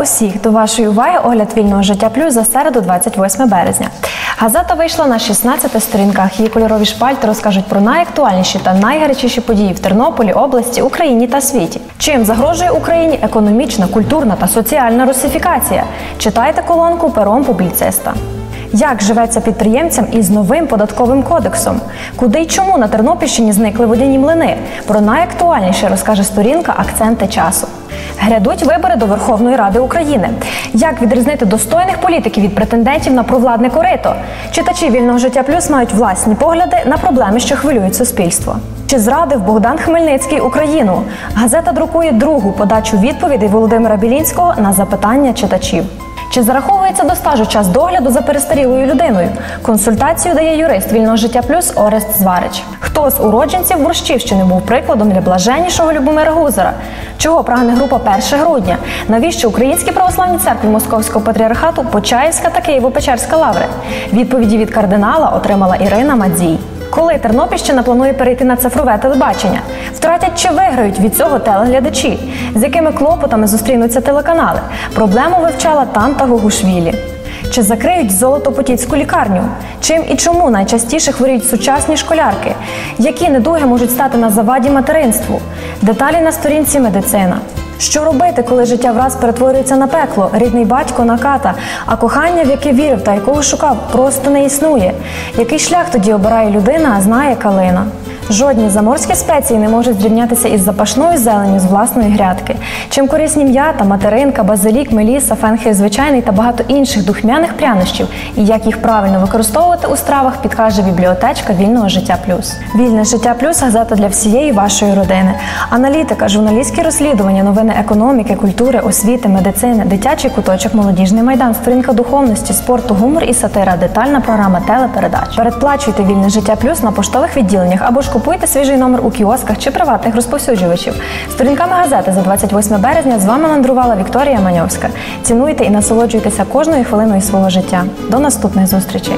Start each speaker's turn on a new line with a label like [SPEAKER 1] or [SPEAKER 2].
[SPEAKER 1] усіх до вашої уваги огляд вільного життя плюс за середу, 28 березня. Газета вийшла на 16 сторінках. Її кольорові шпальти розкажуть про найактуальніші та найгарячіші події в Тернополі, області, Україні та світі. Чим загрожує Україні економічна, культурна та соціальна русифікація? Читайте колонку пером публіциста. Як живеться підприємцям із новим податковим кодексом? Куди й чому на Тернопільщині зникли водяні млини? Про найактуальніше розкаже сторінка Акценти часу. Грядуть вибори до Верховної Ради України. Як відрізнити достойних політиків від претендентів на провладне корито? Читачі вільного життя плюс мають власні погляди на проблеми, що хвилюють суспільство. Чи зрадив Богдан Хмельницький Україну? Газета друкує другу подачу відповідей Володимира Білінського на запитання читачів. Чи зараховується до стажу час догляду за перестарілою людиною? Консультацію дає юрист вільного життя плюс Орест Зварич. Хто з уродженців Бурщівщини був прикладом для блаженнішого Любомира Гузера? Чого прагне група 1 грудня? Навіщо українські православні церкви Московського патріархату Почаївська та Києво-Печерська лаври? Відповіді від кардинала отримала Ірина Мадзій. Коли Тернопільщина планує перейти на цифрове телебачення, втратять чи виграють від цього телеглядачі, з якими клопотами зустрінуться телеканали? Проблему вивчала Танта Гогушвілі. Чи закриють золотопотіцьку лікарню? Чим і чому найчастіше хворіють сучасні школярки? Які недуги можуть стати на заваді материнству? Деталі на сторінці медицина. Що робити, коли життя враз перетворюється на пекло, рідний батько на ката, а кохання, в яке вірив та якого шукав, просто не існує? Який шлях тоді обирає людина, знає калина? Жодні заморські спеції не можуть зрівнятися із запашною зеленню з власної грядки. Чим корисні м'ята, материнка, базилік, меліса, фенхель звичайний та багато інших духмяних прянощів, і як їх правильно використовувати у стравах, підкаже бібліотечка вільного життя плюс. Вільне життя плюс газета для всієї вашої родини. Аналітика, журналістські розслідування, новини економіки, культури, освіти, медицини, дитячий куточок, молодіжний майдан, сторінка духовності, спорту, гумор і сатира, детальна програма телепередач. Передплачуйте вільне життя плюс на поштових відділеннях або ж купуйте свіжий номер у кіосках чи приватних розповсюджувачів. Сторінками газети за 28 березня з вами мандрувала Вікторія Маньовська. Цінуйте і насолоджуйтеся кожною хвилиною свого життя. До наступних зустрічей.